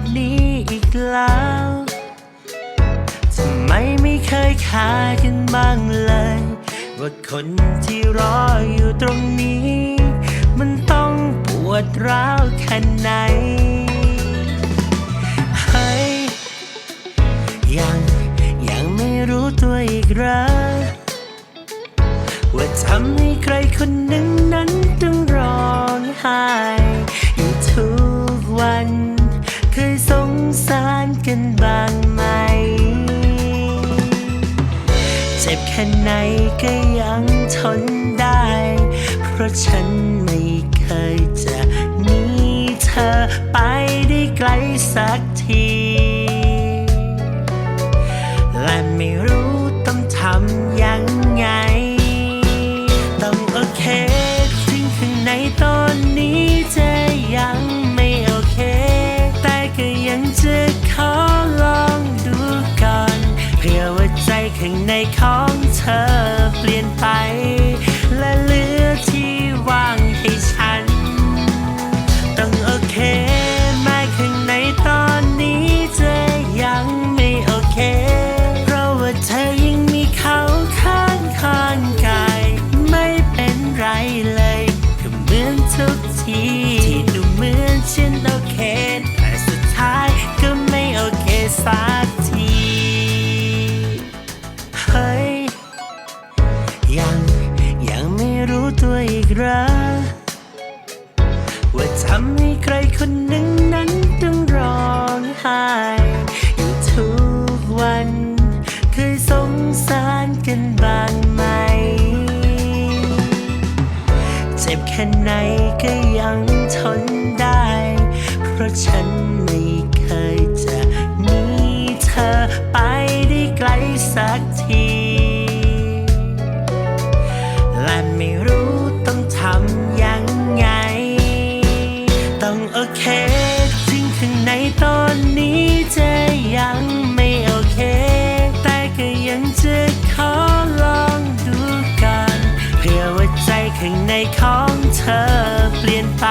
บนี้อีกแล้วทำไมไม่เคยคากันบ้างเลย ว่าคนที่รออยู่ตรงนี้ มันต้องปวดร้าวแค่ไหนเฮ้ยยังยังไม่รู้ตัวอีกหรอว่าทำให้ใครคนหนึ่งนั้นต้องร้องไห้อยู่ทุกวัน แค่ไหนก็ยังทนได้ เพราะฉันไม่เคยจะหนีเธอไปได้ไกลสักที ข้างในของเธอเปลี่ยนไป ตัวอีกรอว่าทำให้ใครคนหนึ่งนั้นต้องร้องไห้อยู่ทุกวัน เคยสงสารกันบ้างไหม เจ็บแค่ไหนก็ยังทนได้ เพราะฉัน โอเค ถึงข้างในตอนนี้จะยังไม่โอเค แต่ก็ยังจะขอลองดูก่อนเพื่อว่าใจข้างในของเธอเปลี่ยนไป